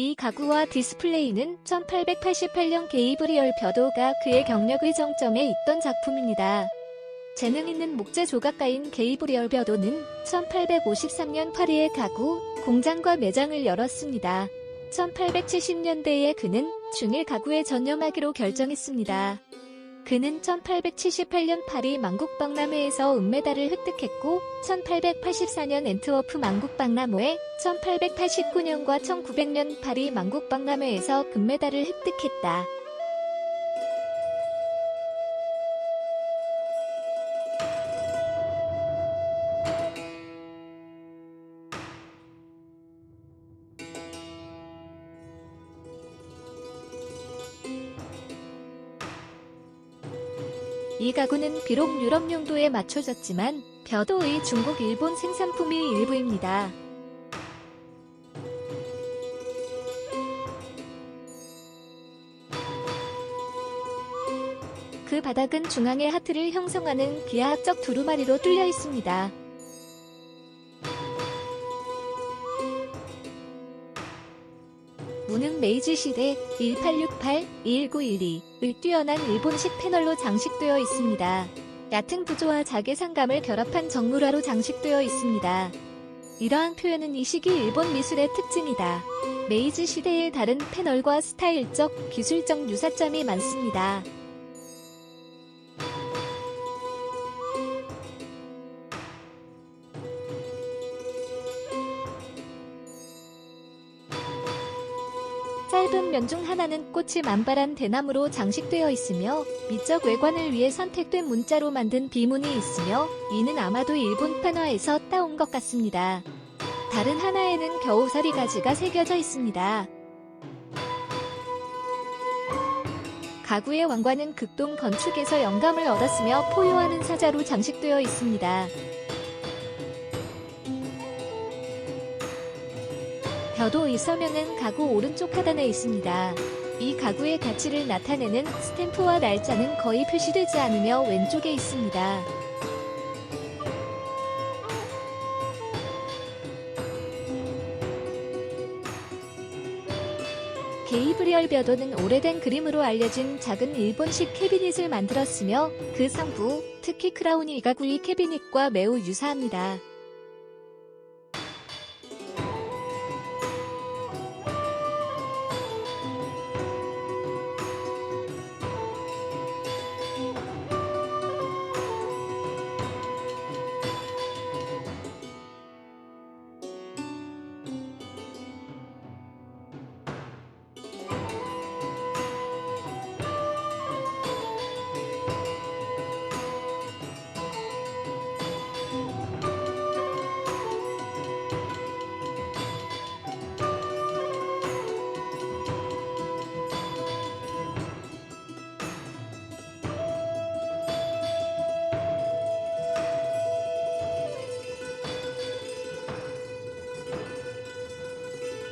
이 가구와 디스플레이는 1888년 게이브리얼 벼도가 그의 경력의 정점에 있던 작품입니다. 재능 있는 목재 조각가인 게이브리얼 벼도는 1853년 파리의 가구, 공장과 매장을 열었습니다. 1870년대에 그는 중일 가구에 전념하기로 결정했습니다. 그는 1878년 파리 만국박람회에서 은메달을 획득했고 1884년 엔트워프 만국박람회, 1889년과 1900년 파리 만국박람회에서 금메달을 획득했다. 이 가구는 비록 유럽 용도에 맞춰졌지만 벼도의 중국 일본 생산품의 일부입니다. 그 바닥은 중앙의 하트를 형성하는 기하학적 두루마리로 뚫려 있습니다. 문은 메이지 시대 1868-1912의 뛰어난 일본식 패널로 장식되어 있습니다. 얕은 구조와 자개상감을 결합한 정물화로 장식되어 있습니다. 이러한 표현은 이 시기 일본 미술의 특징이다. 메이지 시대의 다른 패널과 스타일적, 기술적 유사점이 많습니다. 짧은 면 중 하나는 꽃이 만발한 대나무로 장식되어 있으며 미적 외관을 위해 선택된 문자로 만든 비문이 있으며 이는 아마도 일본 판화에서 따온 것 같습니다. 다른 하나에는 겨우살이 가지가 새겨져 있습니다. 가구의 왕관은 극동 건축에서 영감을 얻었으며 포효하는 사자로 장식되어 있습니다. 벼도의 서명은 가구 오른쪽 하단에 있습니다. 이 가구의 가치를 나타내는 스탬프와 날짜는 거의 표시되지 않으며 왼쪽에 있습니다. 게이브리얼 벼도는 오래된 그림으로 알려진 작은 일본식 캐비닛을 만들었으며 그 상부, 특히 크라운이 이 가구의 캐비닛과 매우 유사합니다.